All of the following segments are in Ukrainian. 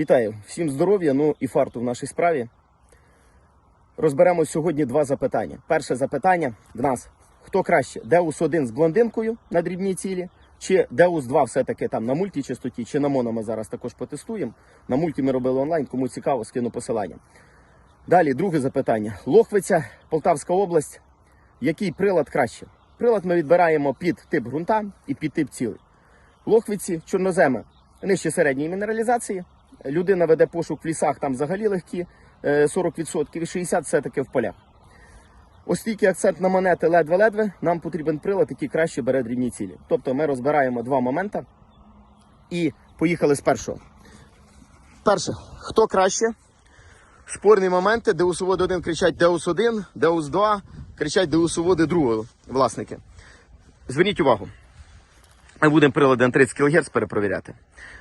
Вітаю всім здоров'я, ну і фарту в нашій справі. Розберемо сьогодні два запитання. Перше запитання в нас: хто краще? Деус 1 з блондинкою на дрібній цілі, чи Деус 2 все-таки там на мультичастоті, чи на моно ми зараз також потестуємо. На мульті ми робили онлайн, кому цікаво, скину посилання. Далі, друге запитання. Лохвиця, Полтавська область. Який прилад краще? Прилад ми відбираємо під тип ґрунта і під тип цілей. Лохвиці, чорноземи нижче середньої мінералізації. Людина веде пошук в лісах, там взагалі легкі е, 40% і 60% все-таки в полях. Оскільки акцент на монети ледве-ледве, нам потрібен прилад, який краще бере дрібні цілі. Тобто ми розбираємо два моменти і поїхали з першого. Перше, хто краще? Спорні моменти, де Деусоводи 1 кричать Деус 1, Деус 2 кричать Деусоводи другого власники. Зверніть увагу. Ми будемо прилади на 30 кГц перепровіряти.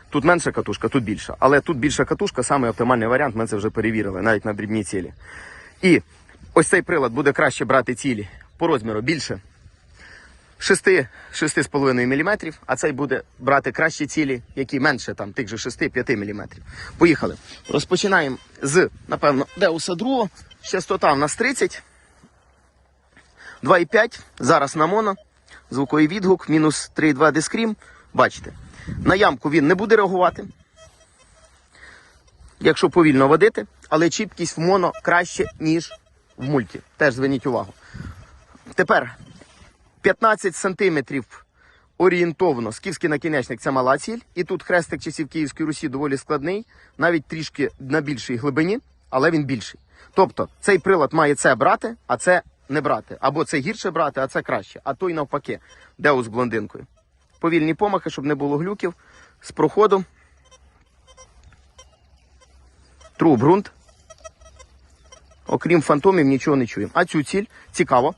Тут менша катушка, тут більша. Але тут більша катушка, саме оптимальний варіант, ми це вже перевірили, навіть на дрібні цілі. І ось цей прилад буде краще брати цілі по розміру більше 6, 6,5 мм, а цей буде брати кращі цілі, які менше там, тих же 6-5 мм. Поїхали. Розпочинаємо з, напевно, Деуса 2. Частота в нас 30. 2,5. Зараз на моно. Звуковий відгук, мінус 3,2 дискрім. Бачите, на ямку він не буде реагувати, якщо повільно водити, але чіткість в моно краще, ніж в мульті. Теж зверніть увагу. Тепер 15 сантиметрів орієнтовно. Скіфський накінечник це мала ціль. І тут хрестик часів Київської Русі доволі складний, навіть трішки на більшій глибині, але він більший. Тобто цей прилад має це брати, а це не брати. Або це гірше брати, а це краще. А то й навпаки. Деус блондинкою. Повільні помахи, щоб не було глюків. З проходу. Тру ґрунт. Окрім фантомів, нічого не чуємо. А цю ціль цікаво.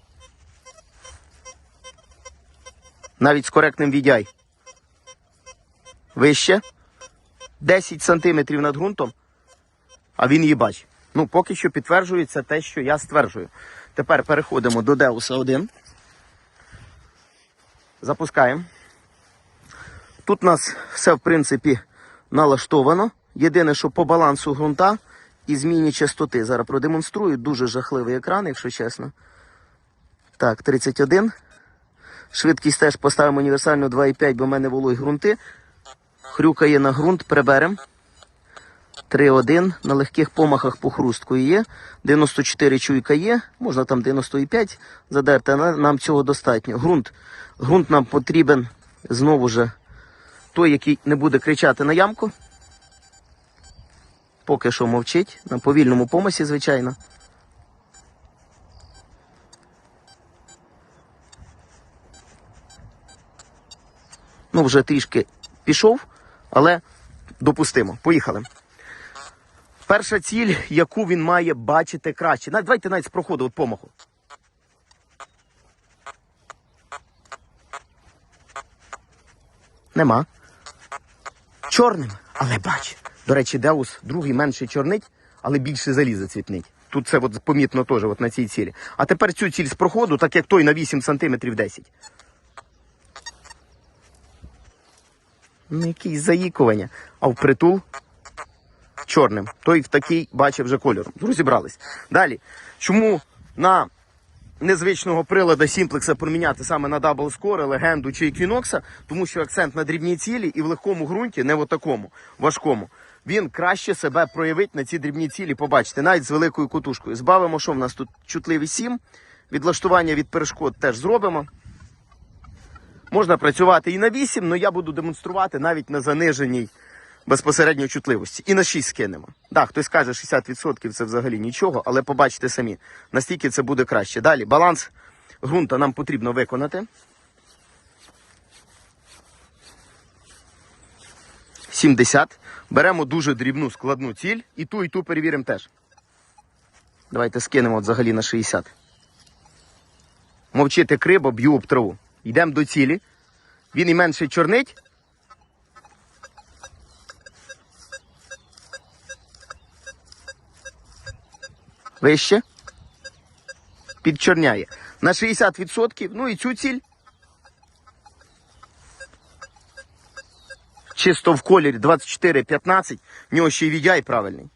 Навіть з коректним VDI. Вище. 10 сантиметрів над ґрунтом, а він її бачить. Ну, поки що підтверджується те, що я стверджую. Тепер переходимо до Деуса 1. Запускаємо. Тут у нас все, в принципі, налаштовано. Єдине, що по балансу ґрунта і зміні частоти. Зараз продемонструю. Дуже жахливий екран, якщо чесно. Так, 31. Швидкість теж поставимо універсальну 2,5, бо в мене вологі ґрунти. Хрюкає на ґрунт, приберемо. 3-1. На легких помахах по хрустку є. 94 чуйка є. Можна там 95 задерти, нам цього достатньо. Грунт. Грунт нам потрібен знову ж той, який не буде кричати на ямку. Поки що мовчить. На повільному помасі, звичайно. Ну, вже трішки пішов, але допустимо. Поїхали. Перша ціль, яку він має бачити краще. Давайте навіть з проходу от помаху. Нема. Чорним, але бач. До речі, Деус другий менше чорнить, але більше заліза цвітнить. Тут це от помітно теж от на цій цілі. А тепер цю ціль з проходу, так як той на 8 см 10. Ну, якісь заїкування. А впритул чорним. Той в такий бачив вже кольором. Розібрались. Далі. Чому на незвичного прилада сімплекса проміняти саме на Double Score, легенду чи Equinox? Тому що акцент на дрібній цілі і в легкому ґрунті, не в такому важкому. Він краще себе проявить на ці дрібні цілі, побачите, навіть з великою кутушкою. Збавимо, що в нас тут чутливий 7. Відлаштування від перешкод теж зробимо. Можна працювати і на 8, але я буду демонструвати навіть на заниженій безпосередньо чутливості. І на 6 скинемо. Так, хтось каже, 60% це взагалі нічого, але побачите самі, настільки це буде краще. Далі, баланс ґрунта нам потрібно виконати. 70. Беремо дуже дрібну складну ціль і ту, і ту перевіримо теж. Давайте скинемо от взагалі на 60. Мовчити криво, б'ю об траву. Йдемо до цілі. Він і менше чорнить. Вище. Підчорняє. На 60%. Ну і цю ціль. чисто в колірі 24-15, в нього ще й відяй правильний.